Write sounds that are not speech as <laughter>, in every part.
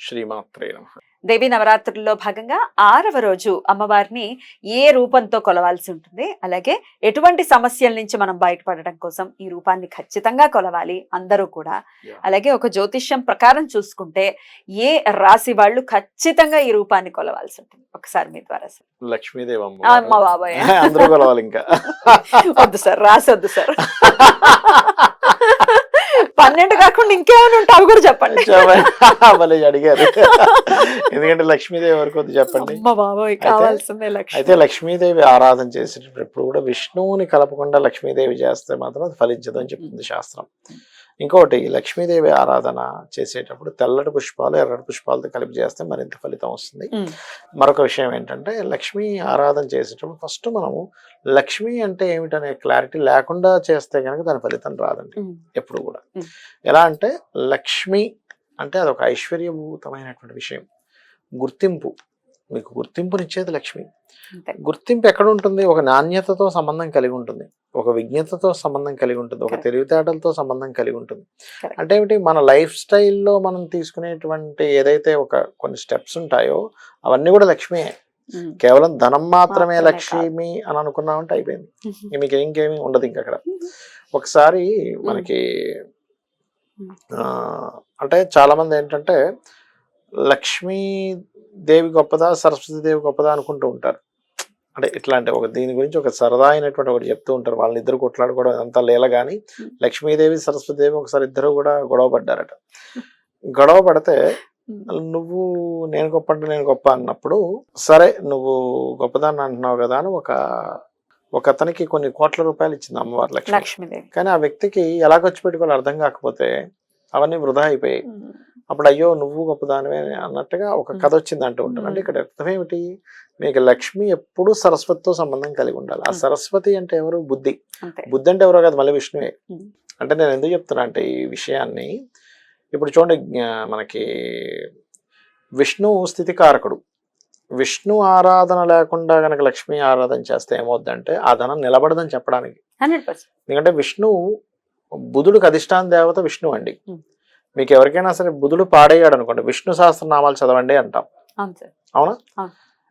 శ్రీమాత్రే నమః. దేవి నవరాత్రుల్లో భాగంగా ఆరవ రోజు అమ్మవారిని ఏ రూపంతో కొలవాల్సి ఉంటుంది అలాగే ఎటువంటి సమస్యల నుంచి మనం బయటపడడం కోసం ఈ రూపాన్ని ఖచ్చితంగా కొలవాలి అందరూ కూడా. అలాగే ఒక జ్యోతిష్యం ప్రకారం చూసుకుంటే ఏ రాశి వాళ్ళు ఖచ్చితంగా ఈ రూపాన్ని కొలవాల్సి ఉంటుంది. ఒకసారి మీ ద్వారా సార్. లక్ష్మీదేవి ఆ, అమ్మ అమ్మ బాబాయ్. <laughs> అందరూ కొలవాలి ఇంకా. వద్దు సార్ రాసి వద్దు సార్. <laughs> పన్నెండు కాకుండా ఇంకేమైనా ఉంటే అవి కూడా చెప్పండి. అడిగారు. ఎందుకంటే లక్ష్మీదేవి వరకు వద్దు చెప్పండి. బాబాయ్ కావాల్సిందే లక్ష్మి. అయితే లక్ష్మీదేవి ఆరాధన చేసేటప్పుడు ఎప్పుడు కూడా విష్ణువుని కలపకుండా లక్ష్మీదేవి చేస్తే మాత్రం అది ఫలించదు అని చెప్తుంది శాస్త్రం. ఇంకోటి లక్ష్మీదేవి ఆరాధన చేసేటప్పుడు తెల్లటి పుష్పాలు ఎర్రటి పుష్పాలతో కలిపి చేస్తే మరింత ఫలితం వస్తుంది. మరొక విషయం ఏంటంటే లక్ష్మీ ఆరాధన చేసేటప్పుడు ఫస్ట్ మనము లక్ష్మి అంటే ఏమిటనే క్లారిటీ లేకుండా చేస్తే కనుక దాని ఫలితం రాదండి ఎప్పుడు కూడా. ఎలా అంటే లక్ష్మి అంటే అదొక ఐశ్వర్యభూతమైనటువంటి విషయం. గుర్తింపు. మీకు గుర్తింపునిచ్చేది లక్ష్మి. గుర్తింపు ఎక్కడ ఉంటుంది ఒక నాణ్యతతో సంబంధం కలిగి ఉంటుంది. ఒక విజ్ఞతతో సంబంధం కలిగి ఉంటుంది. ఒక. తెలివితేటలతో సంబంధం కలిగి ఉంటుంది. అంటే ఏమిటి? మన లైఫ్ స్టైల్లో మనం తీసుకునేటువంటి ఏదైతే ఒక కొన్ని స్టెప్స్ ఉంటాయో అవన్నీ కూడా లక్ష్మియే. ఉమ్. కేవలం ధనం మాత్రమే లక్ష్మి అని అనుకున్నామంటే అయిపోయింది. మీకు ఇంకేమీ ఉండదు ఇంక అక్కడ. ఒకసారి మనకి అంటే చాలా మంది ఏంటంటే లక్ష్మీ దేవి గొప్పదా సరస్వతి దేవి గొప్పదా అనుకుంటూ ఉంటారు అంటే ఇట్లాంటి ఒక దీని గురించి ఒక సరదా అయినటువంటి ఒకటి చెప్తూ ఉంటారు వాళ్ళని ఇద్దరు కొట్లాడుకోవడం అంతా లేల కానీ. లక్ష్మీదేవి సరస్వతి దేవి ఒకసారి ఇద్దరు కూడా గొడవ పడ్డారట గొడవ పడితే. నువ్వు నేను గొప్ప అంటే నేను గొప్ప అన్నప్పుడు సరే నువ్వు గొప్పదాన్ని అంటున్నావు కదా అని ఒక ఒక అతనికి కొన్ని కోట్ల రూపాయలు ఇచ్చింది అమ్మవారి లక్ష్మి లక్ష్మీదేవి కానీ ఆ వ్యక్తికి ఎలా ఖర్చు పెట్టుకోవాలో అర్థం కాకపోతే అవన్నీ వృధా అయిపోయాయి. అప్పుడు అయ్యో నువ్వు గొప్పదానివే అన్నట్టుగా ఒక కథ వచ్చింది అంటూ ఉంటారు. అంటే ఇక్కడ అర్థం ఏమిటి? మీకు లక్ష్మి ఎప్పుడు సరస్వతితో సంబంధం కలిగి ఉండాలి. ఆ. సరస్వతి అంటే ఎవరు? బుద్ధి. బుద్ధి అంటే ఎవరో కాదు మళ్ళీ విష్ణువే. అంటే నేను ఎందుకు చెప్తున్నా అంటే ఈ విషయాన్ని ఇప్పుడు చూడండి మనకి విష్ణు స్థితికారకుడు. విష్ణు ఆరాధన లేకుండా కనుక లక్ష్మీ ఆరాధన చేస్తే ఏమవుద్దంటే ఆ ధనం నిలబడదని చెప్పడానికి. ఎందుకంటే విష్ణు బుధుడికి అధిష్టాన దేవత విష్ణు అండి. మీకు ఎవరికైనా సరే బుధుడు పాడయ్యాడు అనుకోండి విష్ణు సహస్రనామాలు చదవండి అంటాం. అవును.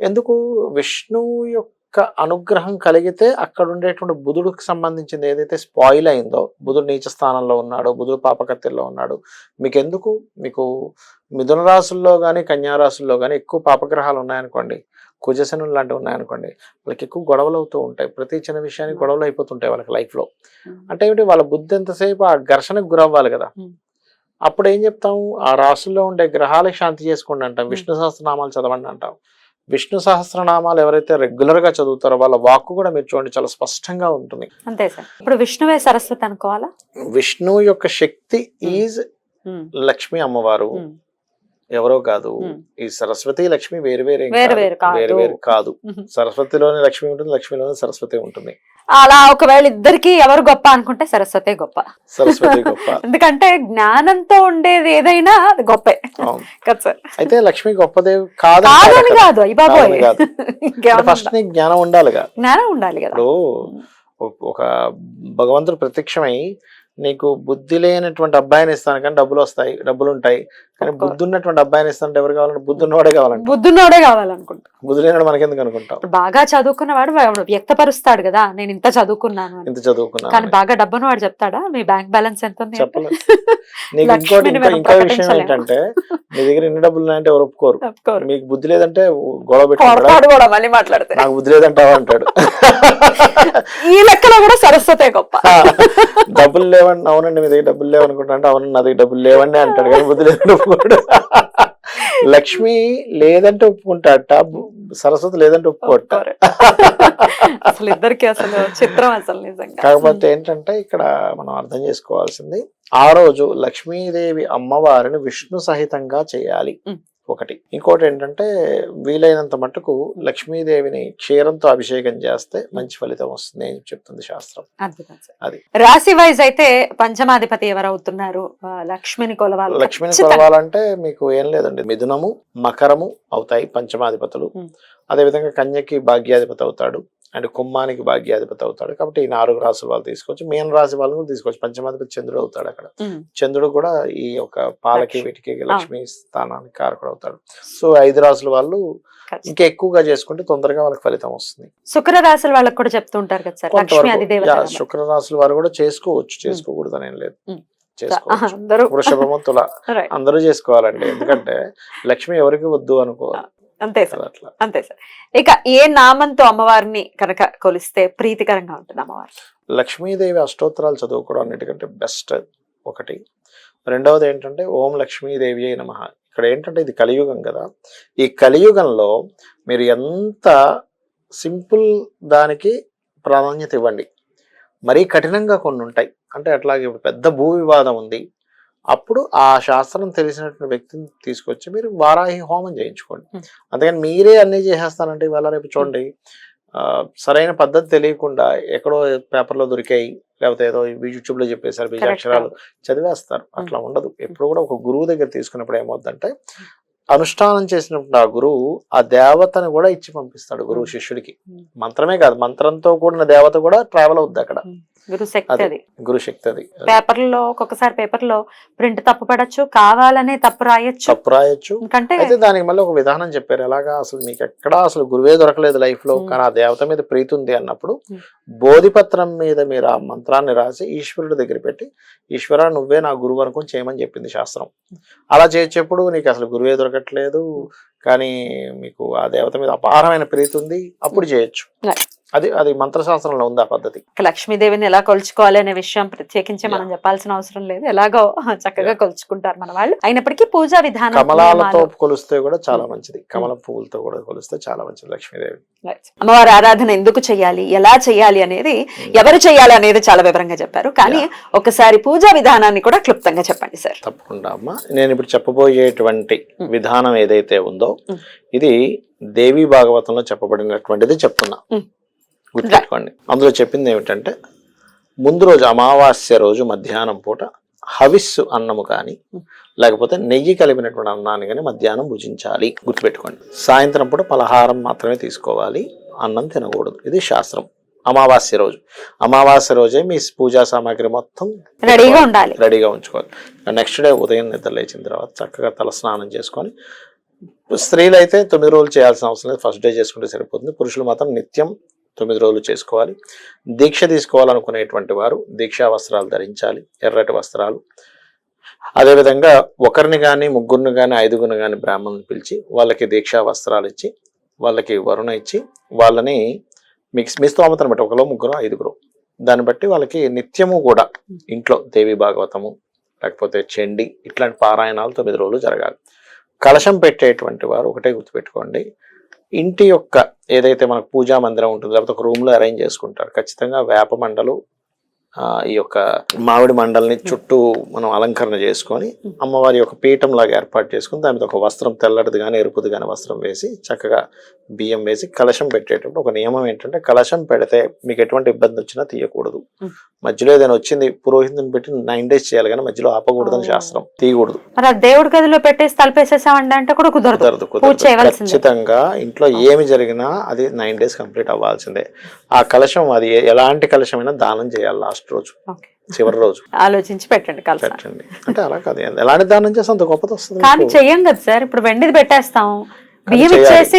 ఎందుకు? విష్ణువు యొక్క అనుగ్రహం కలిగితే అక్కడ ఉండేటువంటి బుధుడికి సంబంధించింది ఏదైతే స్పాయిల్ అయిందో బుధుడు నీచ స్థానంలో ఉన్నాడు బుధుడు పాపకత్తిలో ఉన్నాడు మీకు ఎందుకు మీకు మిథున రాశుల్లో కానీ కన్యా రాశుల్లో కానీ ఎక్కువ పాపగ్రహాలు ఉన్నాయనుకోండి కుజశనులు లాంటివి ఉన్నాయనుకోండి వాళ్ళకి ఎక్కువ గొడవలు అవుతూ ఉంటాయి. ప్రతి చిన్న విషయానికి గొడవలు అయిపోతుంటాయి వాళ్ళకి life లో అంటే ఏమిటి? వాళ్ళ బుద్ధి ఎంతసేపు ఆ ఘర్షణకు గురవ్వాలి కదా. అప్పుడు ఏం చెప్తాం? ఆ రాశుల్లో ఉండే గ్రహాలకు శాంతి చేసుకోండి అంటాం. విష్ణు సహస్రనామాలు చదవండి అంటాం. విష్ణు సహస్రనామాలు ఎవరైతే రెగ్యులర్గా చదువుతారో వాళ్ళ వాక్కు కూడా మీరు చూడండి చాలా స్పష్టంగా ఉంటుంది. అంతే సార్. ఇప్పుడు విష్ణువే సరస్వతి అనుకోవాలా? విష్ణు యొక్క శక్తి ఈజ్. లక్ష్మి అమ్మవారు. ఎవరో కాదు. ఈ సరస్వతి లక్ష్మి వేరు వేరే వేరు వేరు కాదు. సరస్వతిలోని లక్ష్మి ఉంటుంది లక్ష్మిలోని సరస్వతి ఉంటుంది. అలా ఒకవేళ ఇద్దరికి ఎవరు గొప్ప అనుకుంటే సరస్వతే గొప్ప. సరస్వతి <laughs> గొప్ప. ఎందుకంటే జ్ఞానంతో ఉండేది ఏదైనా అది గొప్పే. కదా సార్ అయితే లక్ష్మి గొప్పదేవి కాదు కాదని కాదు అయ్యి బాబోయ్. ఫస్ట్ నీకు జ్ఞానం ఉండాలిగా జ్ఞానం ఉండాలి కదా. ఒక భగవంతుడు ప్రత్యక్షమై నీకు బుద్ధి లేనటువంటి అబ్బాయిని ఇస్తాను కానీ డబ్బులు వస్తాయి డబ్బులు ఉంటాయి. కానీ. బుద్ధి ఉన్నటువంటి అబ్బాయిని ఇస్తానంటే ఎవరు కావాలంటే బుద్ధి ఉన్నవాడే కావాలంటే. బుద్ధున్నోడే కావాలనుకుంటా. బుద్ధి లేనాడు మనకెందుకు అనుకుంటాం బాగా చదువుకున్న వాడు వ్యక్తపరుస్తాడు కదా నేను ఇంత చదువుకున్నాను అని. ఇంత చదువుకున్నా కానీ బాగా డబ్బును వాడు చెప్తాడా? మీ బ్యాంక్ బ్యాలెన్స్ ఎంత ఉంది? అంటే? చెప్పలేదు <laughs> నీకు ఇంకోటి లక్ష్మిని ఇంకో మనం ఇంకో విషయం ప్రకటించలేము. ఏంటంటే <laughs> మీ దగ్గర ఎన్ని డబ్బులు ఉన్నాయంటే ఎవరు ఒప్పుకోరు. మీకు బుద్ధి లేదంటే గొడవ పెట్టుకుంటాడు? పొరపాటు కూడా మళ్ళీ మాట్లాడితే నాకు బుద్ధి లేదంటావా అంటాడు. <laughs> ఈ లెక్కలో కూడా సరస్వతే గొప్ప. డబ్బులు లేవండి అవునండి మీ దగ్గర డబ్బులు లేవనుకుంటా అంటే అవునండి నా దగ్గర డబ్బులు లేవండి అంటాడు కానీ బుద్ధి లేదంటే ఒప్పుకోడు లక్ష్మి లేదంటే ఒప్పుకుంటాడట బు- సరస్వతి లేదంటే ఒప్పుకోట. అసలు ఇద్దరికి అసలు చిత్రం అసలు నిజంగా కాకపోతే ఏంటంటే ఇక్కడ మనం అర్థం చేసుకోవాల్సింది ఆ రోజు లక్ష్మీదేవి అమ్మవారిని విష్ణు సహితంగా చేయాలి. ఒకటి ఇంకోటి ఏంటంటే వీలైనంత మటుకు లక్ష్మీదేవిని క్షీరంతో అభిషేకం చేస్తే మంచి ఫలితం వస్తుంది అని చెప్తుంది శాస్త్రం. అది. రాశి వైజ్ అయితే పంచమాధిపతి ఎవరు అవుతున్నారు ఆ, లక్ష్మిని కొలవాలి లక్ష్మిని. కొలవాలంటే మీకు ఏం లేదండి మిథునము మకరము అవుతాయి పంచమాధిపతులు. అదేవిధంగా కన్యకి భాగ్యాధిపతి అవుతాడు అండ్ కుంభానికి భాగ్యాధిపతి అవుతాడు. కాబట్టి ఈ నాలుగు రాసుల వాళ్ళు తీసుకోవచ్చు. మీన రాశి వాళ్ళు కూడా తీసుకోవచ్చు. పంచమాధిపతి చంద్రుడు అవుతాడు అక్కడ. చంద్రుడు కూడా ఈ యొక్క పాలకి. వీటికి లక్ష్మి స్థానానికి కారకుడు అవుతాడు. సో ఐదు రాసుల వాళ్ళు. ఇంకా ఎక్కువగా చేసుకుంటే తొందరగా వాళ్ళకి ఫలితం వస్తుంది. శుక్ర రాశుల వాళ్ళకి కూడా చెప్తూ ఉంటారు కదా సార్. శుక్ర రాశుల వారు కూడా చేసుకోవచ్చు. చేసుకోకూడదు అనేం లేదు. చేసుకోవచ్చు. అందరూ. వృషభము తుల. <laughs> అందరూ చేసుకోవాలండి. ఎందుకంటే <laughs> లక్ష్మి ఎవరికి వద్దు అనుకోవాలి. అంతే సార్ అట్లా. అంతే సార్. ఇక ఏ నామంతో అమ్మవారిని కనుక కొలిస్తే ప్రీతికరంగా ఉంటుంది అమ్మవారి? లక్ష్మీదేవి అష్టోత్తరాలు చదువుకోవడం అన్నిటికంటే బెస్ట్ ఒకటి. రెండవది ఏంటంటే ఓం లక్ష్మీదేవి అయి నమ. ఇక్కడ ఏంటంటే ఇది కలియుగం కదా. ఈ కలియుగంలో మీరు ఎంత సింపుల్ దానికి ప్రాధాన్యత ఇవ్వండి. మరీ కఠినంగా కొన్ని ఉంటాయి అంటే అట్లాగే ఇప్పుడు పెద్ద భూ వివాదం ఉంది. అప్పుడు ఆ శాస్త్రం తెలిసినటువంటి వ్యక్తిని తీసుకొచ్చి మీరు వారాహి హోమం చేయించుకోండి. అందుకని మీరే అన్ని చేసేస్తానంటే ఇవాళ రేపు చూడండి సరైన పద్ధతి తెలియకుండా ఎక్కడో పేపర్లో దొరికాయి లేకపోతే ఏదో యూట్యూబ్లో చెప్పేశారు బీజ Correct. అక్షరాలు చదివేస్తారు అట్లా ఉండదు ఎప్పుడు కూడా ఒక గురువు దగ్గర తీసుకున్నప్పుడు ఏమవుతుందంటే అనుష్ఠానం చేసినప్పుడు ఆ గురువు ఆ దేవతని కూడా ఇచ్చి పంపిస్తాడు గురువు. శిష్యుడికి. మంత్రమే కాదు మంత్రంతో కూడిన దేవత కూడా ట్రావెల్ అవుద్ది అక్కడ గురు శక్తి అదే. పేపర్లో ఒక్కొక్కసారి పేపర్లో ప్రింట్ తప్పు పడచ్చు కావాలనే తప్పు రాయొచ్చు. తప్పు రాయొచ్చు. అయితే దానికి మళ్ళీ ఒక విధానం చెప్పారు. ఎలాగా అసలు మీకు ఎక్కడా అసలు గురువే దొరకలేదు లైఫ్లో. కానీ ఆ దేవత మీద ప్రీతి ఉంది అన్నప్పుడు. బోధిపత్రం మీద మీరు ఆ మంత్రాన్ని రాసి ఈశ్వరుడి దగ్గర పెట్టి ఈశ్వర నువ్వే నా గురువు అనుకుని చేయమని చెప్పింది శాస్త్రం. అలా చేసేప్పుడు నీకు అసలు గురువే దొరకట్లేదు కానీ మీకు ఆ దేవత మీద అపారమైన ప్రీతి ఉంది అప్పుడు చేయొచ్చు. అది అది మంత్రశాస్త్రంలో ఉంది ఆ పద్ధతి. లక్ష్మీదేవిని ఎలా కొలుచుకోవాలి అనే విషయం ప్రత్యేకించి మనం చెప్పాల్సిన అవసరం లేదు. ఎలాగో చక్కగా కొలుచుకుంటారు మన వాళ్ళు. అయినప్పటికీ పూజా విధానం కమలాలతో. కొలిస్తే కూడా చాలా మంచిది. కమల పువ్వులతో కూడా కొలిస్తే చాలా మంచిది లక్ష్మీదేవి. అమ్మవారి ఆరాధన ఎందుకు చేయాలి? ఎలా చేయాలి అనేది ఎవరు చేయాలి అనేది చాలా వివరంగా చెప్పారు. కానీ ఒకసారి పూజా విధానాన్ని కూడా క్లుప్తంగా చెప్పండి సార్ తప్పకుండా అమ్మా. నేను ఇప్పుడు చెప్పబోయేటువంటి మ్. విధానం ఏదైతే ఉందో. ఇది దేవి భాగవతంలో చెప్పబడినటువంటిది చెప్తున్నా. గుర్తుపెట్టుకోండి. అందులో చెప్పింది ఏమిటంటే ముందు రోజు అమావాస్య రోజు మధ్యాహ్నం పూట హవిస్సు అన్నము కానీ. లేకపోతే నెయ్యి కలిపినటువంటి అన్నాన్ని కానీ మధ్యాహ్నం భుజించాలి. గుర్తుపెట్టుకోండి. సాయంత్రం పూట పలహారం మాత్రమే తీసుకోవాలి. అన్నం తినకూడదు. ఇది శాస్త్రం. అమావాస్య రోజు. అమావాస్య రోజే మీ పూజా సామాగ్రి మొత్తం రెడీగా ఉండాలి. రెడీగా ఉంచుకోవాలి. నెక్స్ట్ డే ఉదయం నిద్ర లేచిన తర్వాత చక్కగా తల స్నానం చేసుకొని స్త్రీలు అయితే తొమ్మిది రోజులు చేయాల్సిన అవసరం లేదు. ఫస్ట్ డే చేసుకుంటే సరిపోతుంది. పురుషులు మాత్రం నిత్యం తొమ్మిది రోజులు చేసుకోవాలి. దీక్ష తీసుకోవాలనుకునేటువంటి వారు దీక్షా వస్త్రాలు ధరించాలి ఎర్రటి వస్త్రాలు. అదేవిధంగా ఒకరిని కానీ ముగ్గురిని కానీ ఐదుగురిని కానీ బ్రాహ్మణుని పిలిచి వాళ్ళకి దీక్షా వస్త్రాలు ఇచ్చి వాళ్ళకి వరుణ ఇచ్చి వాళ్ళని మీకు మీ స్తోమతను బట్టి ఒకలో ముగ్గురు ఐదుగురు దాన్ని బట్టి వాళ్ళకి నిత్యము కూడా ఇంట్లో దేవి భాగవతము లేకపోతే చండి ఇట్లాంటి పారాయణాలు తొమ్మిది రోజులు జరగాలి. కలశం పెట్టేటువంటి వారు ఒకటే గుర్తుపెట్టుకోండి. ఇంటి యొక్క ఏదైతే మనకు పూజా మందిరం ఉంటుందో లేకపోతే ఒక రూమ్లో అరేంజ్ చేసుకుంటారు. ఖచ్చితంగా వేప మండలు ఈ యొక్క మామిడి మండల్ని చుట్టూ మనం అలంకరణ చేసుకొని అమ్మవారి యొక్క పీఠం లాగా ఏర్పాటు చేసుకుని దాని మీద ఒక వస్త్రం తెల్లటిది కానీ ఎరుపుది కానీ వస్త్రం వేసి చక్కగా బియ్యం వేసి కలశం పెట్టేటప్పుడు ఒక నియమం ఏంటంటే కలశం పెడితే మీకు ఎటువంటి ఇబ్బంది వచ్చినా తీయకూడదు. మధ్యలో ఏదైనా వచ్చింది పురోహితుని పెట్టి నైన్ డేస్ చేయాలి కానీ మధ్యలో ఆపకూడదని. శాస్త్రం తీయకూడదు. మరి దేవుడి గదిలో పెట్టేసి తలపేసేసామండి అంటే కూడా కుదరదు. కుదరదు. ఖచ్చితంగా ఇంట్లో ఏమి జరిగినా అది నైన్ డేస్ కంప్లీట్ అవ్వాల్సిందే. ఆ కలశం అది ఎలాంటి కలశమైనా దానం చేయాలి లాస్ట్. రోజు Okay. చివరి రోజు ఆలోచించి పెట్టండి పెట్టండి అంటే అలా కాదు ఎలాంటి దానం చేస్తే అంత గొప్పది వస్తుంది కానీ. చెయ్యం కదా సార్ ఇప్పుడు వెండిది పెట్టేస్తాం బియ్యం. ఇచ్చేసి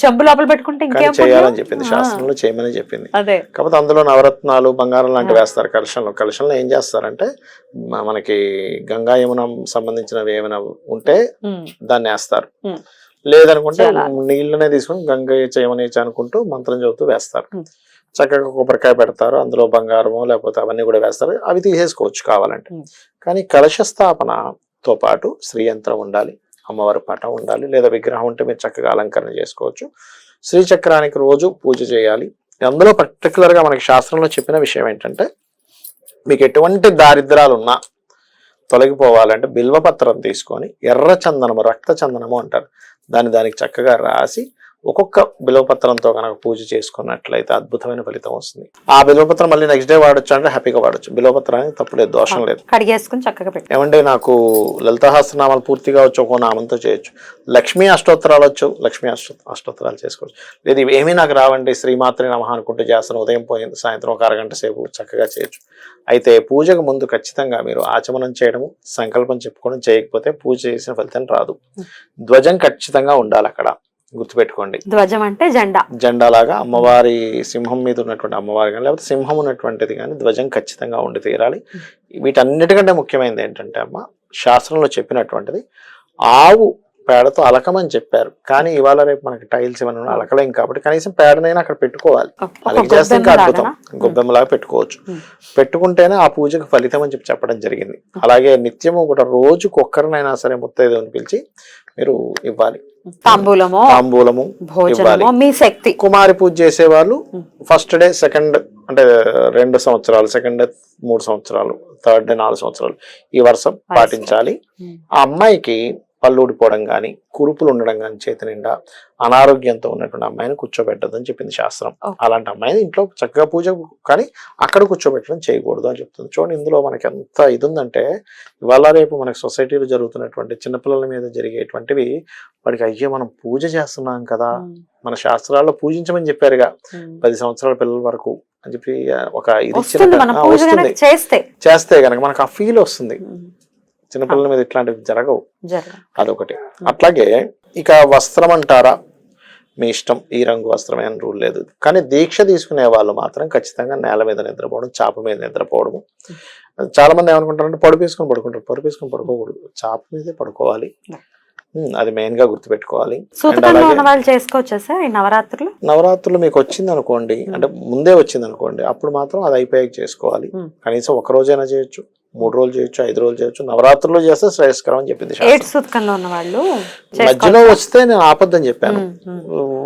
చెంబు లోపల పెట్టుకుంటే ఇంకేం చేయాలని? చెప్పింది శాస్త్రంలో చేయమని చెప్పింది కాకపోతే అందులో నవరత్నాలు బంగారం లాంటివి. వేస్తారు కలశంలో కలశంలో ఏం చేస్తారంటే మనకి గంగా యమున సంబంధించినవి ఏమైనా ఉంటే దాన్ని వేస్తారు. లేదనుకుంటే. నీళ్ళనే తీసుకొని గంగ చేయమని అనుకుంటూ మంత్రం చదువుతూ వేస్తారు. చక్కగా కొబ్బరికాయ పెడతారు. అందులో బంగారము లేకపోతే అవన్నీ కూడా వేస్తారు. అవి తీసేసుకోవచ్చు కావాలంటే. కానీ కలశ స్థాపనతో పాటు శ్రీయంత్రం ఉండాలి. అమ్మవారి పటం ఉండాలి. లేదా విగ్రహం ఉంటే మీరు చక్కగా అలంకరణ చేసుకోవచ్చు. శ్రీచక్రానికి రోజు పూజ చేయాలి. అందులో పర్టికులర్గా మనకి శాస్త్రంలో చెప్పిన విషయం ఏంటంటే మీకు ఎటువంటి దారిద్రాలు ఉన్నా తొలగిపోవాలంటే బిల్వపత్రం తీసుకొని ఎర్ర చందనము రక్త చందనము అంటారు. దాన్ని దానికి చక్కగా రాసి ఒక్కొక్క బిల్వపత్రంతో కనుక పూజ చేసుకున్నట్లయితే అద్భుతమైన ఫలితం వస్తుంది. ఆ బిల్వపత్రం మళ్ళీ నెక్స్ట్ డే వాడొచ్చు అంటే హ్యాపీగా వాడచ్చు. బిల్వపత్రానికి తప్పులేదు దోషం లేదు. కడిగేసుకుని చక్కగా పెట్టు. ఏమంటే నాకు లలితహాస్త్రనామాలు పూర్తిగా వచ్చు ఒక్కో నామంతో చేయొచ్చు. లక్ష్మీ అష్టోత్తరాలు వచ్చు లక్ష్మీ అష్టో అష్టోత్తరాలు చేసుకోవచ్చు. లేదు ఇవి ఏమీ నాకు రావండి శ్రీమాత్రి నమః అనుకుంటూ చేస్తాను ఉదయం పోయింది సాయంత్రం ఒక అరగంట సేపు చక్కగా చేయొచ్చు. అయితే పూజకు ముందు ఖచ్చితంగా మీరు ఆచమనం చేయడము సంకల్పం చెప్పుకోవడం చేయకపోతే పూజ చేసిన ఫలితం రాదు. ధ్వజం ఖచ్చితంగా ఉండాలి అక్కడ. గుర్తుపెట్టుకోండి. ధ్వజం అంటే జెండా. జెండా లాగా అమ్మవారి సింహం మీద ఉన్నటువంటి అమ్మవారి కానీ లేకపోతే సింహం ఉన్నటువంటిది కానీ ధ్వజం ఖచ్చితంగా ఉండి తీరాలి. వీటన్నిటికంటే ముఖ్యమైనది ఏంటంటే అమ్మ శాస్త్రంలో చెప్పినటువంటిది ఆవు పేడతో అలకమని చెప్పారు. కానీ ఇవాళ రేపు మనకి టైల్స్ ఉన్నాయి, అలకలేం కాబట్టి కనీసం పేడనైనా అక్కడ పెట్టుకోవాలి. అలాగే చేస్తే ఇంకా అద్భుతం? గొబ్బెమ్మలాగా పెట్టుకోవచ్చు. పెట్టుకుంటేనే ఆ పూజకు ఫలితం అని చెప్పి చెప్పడం జరిగింది. అలాగే నిత్యము కూడా రోజుకు ఒక్కరినైనా సరే ముత్తైదుని పిలిచి మీరు ఇవ్వాలి. తాంబూలమో తాంబూలము భోజనమో మీ శక్తి. కుమారి పూజ చేసేవాళ్ళు ఉమ్. ఫస్ట్ డే సెకండ్ అంటే రెండు సంవత్సరాలు సెకండ్ డే మూడు సంవత్సరాలు థర్డ్ డే నాలుగు సంవత్సరాలు ఈ వర్షం పాటించాలి. ఆ అమ్మాయికి పళ్ళు ఊడిపోవడం కానీ కురుపులు ఉండడం కానీ చేతి నిండా అనారోగ్యంతో ఉన్నటువంటి అమ్మాయిని కూర్చోబెట్టదని చెప్పింది శాస్త్రం. అలాంటి అమ్మాయిని ఇంట్లో చక్కగా పూజ కానీ అక్కడ కూర్చోబెట్టడం చేయకూడదు అని చెప్తుంది చూడండి ఇందులో మనకి ఎంత ఇది ఉందంటే ఇవాళ రేపు మనకి సొసైటీలో జరుగుతున్నటువంటి చిన్నపిల్లల మీద జరిగేటువంటివి వాడికి అయ్యో మనం పూజ చేస్తున్నాం కదా. మన శాస్త్రాల్లో పూజించమని చెప్పారుగా. పది సంవత్సరాల పిల్లల వరకు అని చెప్పి ఒక ఇది కనుక చేస్తే చేస్తే గనక మనకు ఆ ఫీల్ వస్తుంది. చిన్నపిల్లల మీద ఇట్లాంటివి జరగవు. జరగ అదొకటి. అట్లాగే ఇక వస్త్రం అంటారా? మీ ఇష్టం ఈ రంగు వస్త్రమే అని రూల్ లేదు. కానీ దీక్ష తీసుకునే వాళ్ళు మాత్రం ఖచ్చితంగా నేల మీద నిద్రపోవడం చాప మీద నిద్రపోవడము. చాలా మంది ఏమనుకుంటారంటే పడుపు వేసుకొని పడుకుంటారు. పడుపు వేసుకొని పడుకోకూడదు. చాప మీదే పడుకోవాలి. అది మెయిన్గా గుర్తుపెట్టుకోవాలి నవరాత్రులు? నవరాత్రులు మీకు వచ్చింది అనుకోండి అంటే ముందే వచ్చింది అనుకోండి అప్పుడు మాత్రం అది అయిపోయాక చేసుకోవాలి. కనీసం ఒక రోజైనా చేయొచ్చు. మూడు రోజులు చేయొచ్చు ఐదు రోజులు చేయొచ్చు. నవరాత్రులు చేస్తే శ్రేయస్కరం అని చెప్పింది ఉన్న వాళ్ళు మధ్యలో? వస్తే నేను ఆపద్దని చెప్పాను.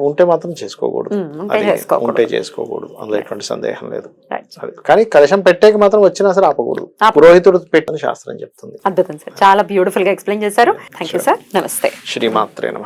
ఉంటే మాత్రం చేసుకోకూడదు. ఉంటే చేసుకోకూడదు. అందులో ఎటువంటి సందేహం లేదు. కానీ కలశం పెట్టేకి మాత్రం వచ్చినా సరే ఆపకూడదు. ఆప- పురోహితుడు పెట్టని శాస్త్రం చెప్తుంది. అద్భుతం సార్. చాలా బ్యూటిఫుల్గా ఎక్స్ప్లెయిన్ చేశారు. థ్యాంక్ యూ సార్ నమస్తే శ్రీమాత్రే నమ.